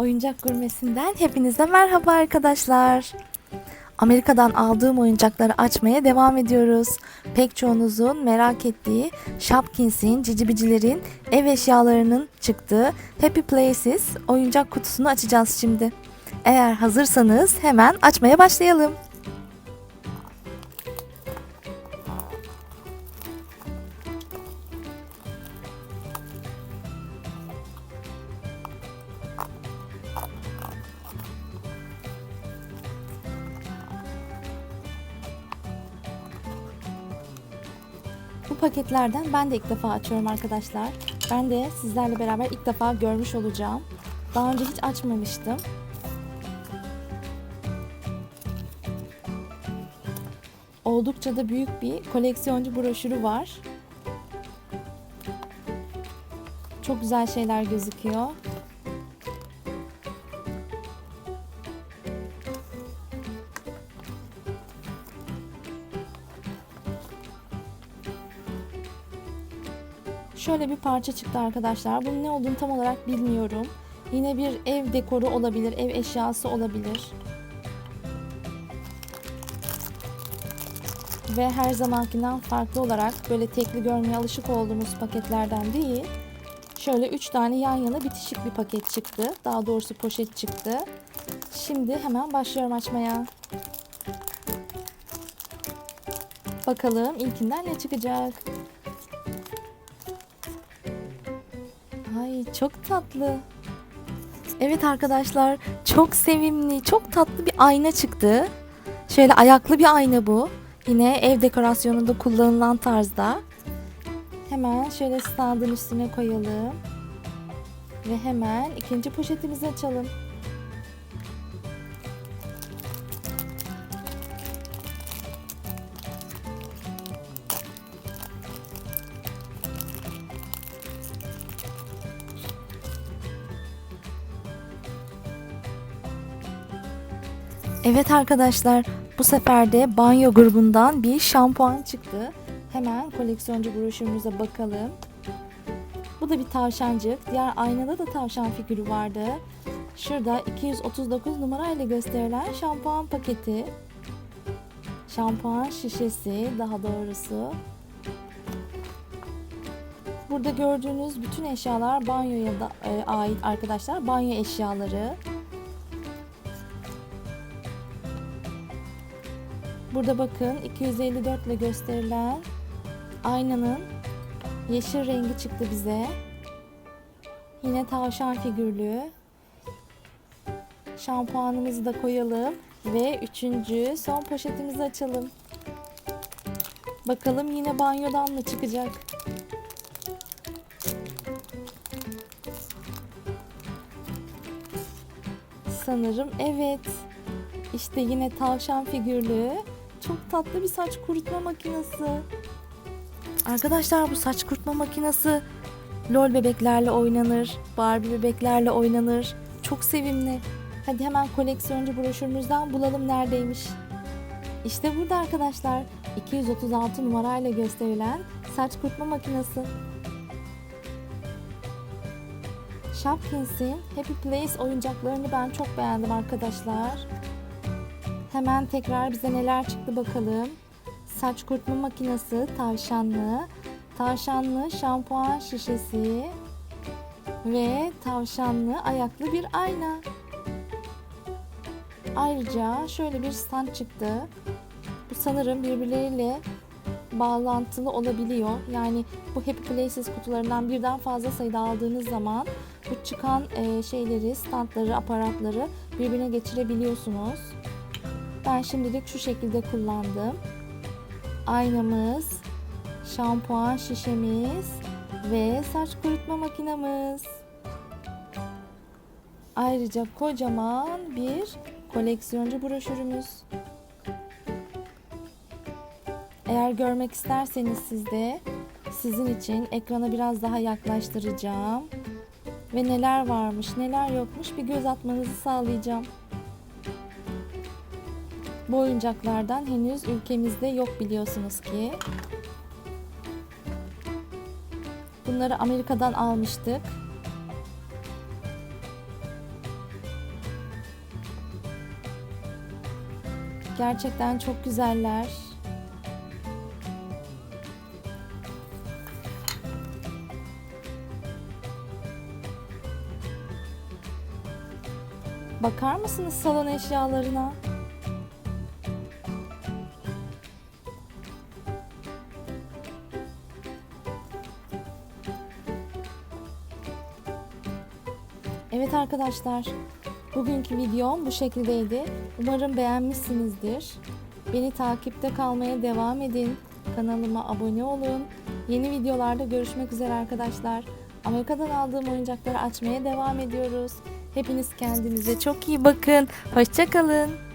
Oyuncak Gurmesi'nden hepinize merhaba arkadaşlar. Amerika'dan aldığım oyuncakları açmaya devam ediyoruz. Pek çoğunuzun merak ettiği Shopkins'in, Cicibicilerin ev eşyalarının çıktığı Happy Places oyuncak kutusunu açacağız şimdi. Eğer hazırsanız hemen açmaya başlayalım. Bu paketlerden ben de ilk defa açıyorum arkadaşlar. Ben de sizlerle beraber ilk defa görmüş olacağım. Daha önce hiç açmamıştım. Oldukça da büyük bir koleksiyoncu broşürü var. Çok güzel şeyler gözüküyor. Şöyle bir parça çıktı arkadaşlar. Bunun ne olduğunu tam olarak bilmiyorum. Yine bir ev dekoru olabilir, ev eşyası olabilir. Ve her zamankinden farklı olarak böyle tekli görmeye alışık olduğumuz paketlerden değil. Şöyle 3 tane yan yana bitişik bir paket çıktı. Daha doğrusu poşet çıktı. Şimdi hemen başlıyorum açmaya. Bakalım ilkinden ne çıkacak? Çok tatlı. Evet arkadaşlar çok sevimli, çok tatlı bir ayna çıktı. Şöyle ayaklı bir ayna bu. Yine ev dekorasyonunda kullanılan tarzda. Hemen şöyle standın üstüne koyalım. Ve hemen ikinci poşetimizi açalım. Evet arkadaşlar bu sefer de banyo grubundan bir şampuan çıktı. Hemen koleksiyoncu broşürümüze bakalım. Bu da bir tavşancık. Diğer aynada da tavşan figürü vardı. Şurada 239 numarayla gösterilen şampuan paketi. Şampuan şişesi daha doğrusu. Burada gördüğünüz bütün eşyalar banyoya da e, ait arkadaşlar. Banyo eşyaları. Burada bakın 254 ile gösterilen aynanın yeşil rengi çıktı bize. Yine tavşan figürlü. Şampuanımızı da koyalım ve üçüncü son poşetimizi açalım. Bakalım yine banyodan mı çıkacak? Sanırım evet. İşte yine tavşan figürlü çok tatlı bir saç kurutma makinesi. Arkadaşlar bu saç kurutma makinesi lol bebeklerle oynanır, Barbie bebeklerle oynanır. Çok sevimli. Hadi hemen koleksiyoncu broşürümüzden bulalım neredeymiş. İşte burada arkadaşlar 236 numarayla gösterilen saç kurutma makinesi. Shopkins'in Happy Place oyuncaklarını ben çok beğendim arkadaşlar. Hemen tekrar bize neler çıktı bakalım. Saç kurutma makinesi, tavşanlı, tavşanlı şampuan şişesi ve tavşanlı ayaklı bir ayna. Ayrıca şöyle bir stand çıktı. Bu sanırım birbirleriyle bağlantılı olabiliyor. Yani bu Happy Places kutularından birden fazla sayıda aldığınız zaman bu çıkan e, şeyleri, standları, aparatları birbirine geçirebiliyorsunuz. Ben şimdilik şu şekilde kullandım. Aynamız, şampuan şişemiz ve saç kurutma makinamız. Ayrıca kocaman bir koleksiyoncu broşürümüz. Eğer görmek isterseniz siz de sizin için ekrana biraz daha yaklaştıracağım. Ve neler varmış, neler yokmuş bir göz atmanızı sağlayacağım. Bu oyuncaklardan henüz ülkemizde yok biliyorsunuz ki. Bunları Amerika'dan almıştık. Gerçekten çok güzeller. Bakar mısınız salon eşyalarına? Evet arkadaşlar, bugünkü videom bu şekildeydi. Umarım beğenmişsinizdir. Beni takipte kalmaya devam edin. Kanalıma abone olun. Yeni videolarda görüşmek üzere arkadaşlar. Amerika'dan aldığım oyuncakları açmaya devam ediyoruz. Hepiniz kendinize çok iyi bakın. Hoşçakalın.